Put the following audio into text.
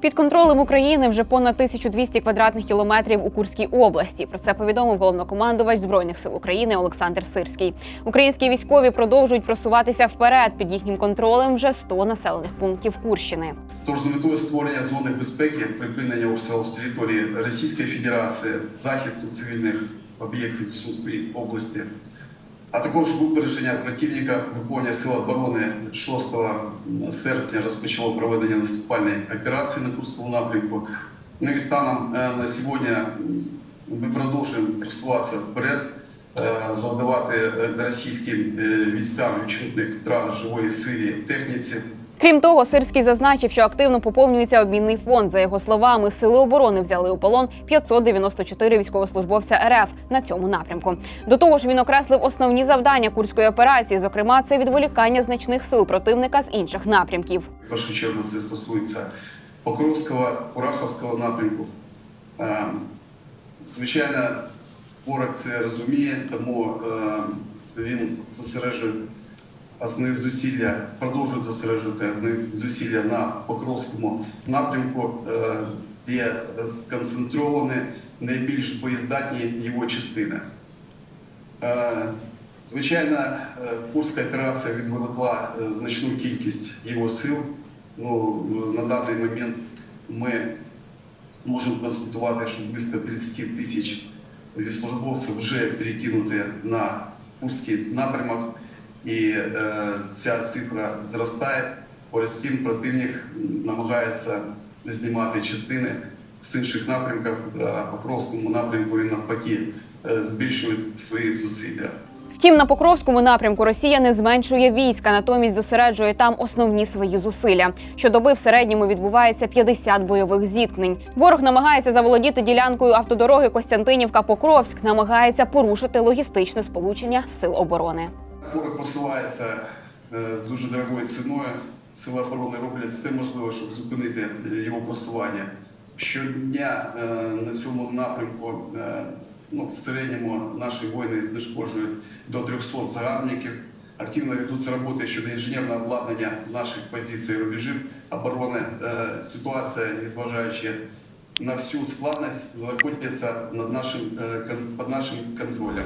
Під контролем України вже понад 1200 квадратних кілометрів у Курській області. Про це повідомив головнокомандувач збройних сил України Олександр Сирський. Українські військові продовжують просуватися вперед. Під їхнім контролем вже 100 населених пунктів Курщини. Тож з метою створення зони безпеки, припинення обстрілу з території Російської Федерації, захисту цивільних об'єктів Сумської області, а також випередження противника виконання сил оборони 6 серпня розпочало проведення наступальної операції на Курському напрямку. Ну і станом е, на сьогодні ми продовжуємо просуватися вперед, завдавати е, російським е, військам відчутних втрат живої силі техніці. Крім того, Сирський зазначив, що активно поповнюється обмінний фонд. За його словами, сили оборони взяли у полон 594 військовослужбовця РФ на цьому напрямку. До того ж, він окреслив основні завдання курської операції. Зокрема, це відволікання значних сил противника з інших напрямків. В першу чергу це стосується Покровського, Кураховського напрямку. Е, Звичайно, ворог це розуміє, тому е, він зосереджує основні зусилля, продовжує зосереджувати основні зусилля на Покровському напрямку, е, де сконцентровані найбільш боєздатні його частини. Е, Звичайно, Курська операція відволікла е, значну кількість його сил. Ну, на даний момент ми можемо констатувати, що близько 30 тисяч військовослужбовців вже перекинуті на Курський напрямок, і е, ця цифра зростає. Поряд з тим противник намагається знімати частини з інших напрямків, по Покровському напрямку і навпаки збільшують збільшує свої зусилля. Втім, на Покровському напрямку Росія не зменшує війська, натомість зосереджує там основні свої зусилля. Щодоби в середньому відбувається 50 бойових зіткнень. Ворог намагається заволодіти ділянкою автодороги Костянтинівка-Покровськ, намагається порушити логістичне сполучення сил оборони. Ворог просувається е, дуже дорогою ціною. Сили оборони роблять все можливе, щоб зупинити його просування. Щодня е, на цьому напрямку е, ну, в середньому наші воїни знешкоджують до 300 загарбників. Активно ведуться роботи щодо інженерного обладнання наших позицій і рубежів оборони. Е, Ситуація, незважаючи на всю складність, знаходиться над нашим, е, під нашим контролем.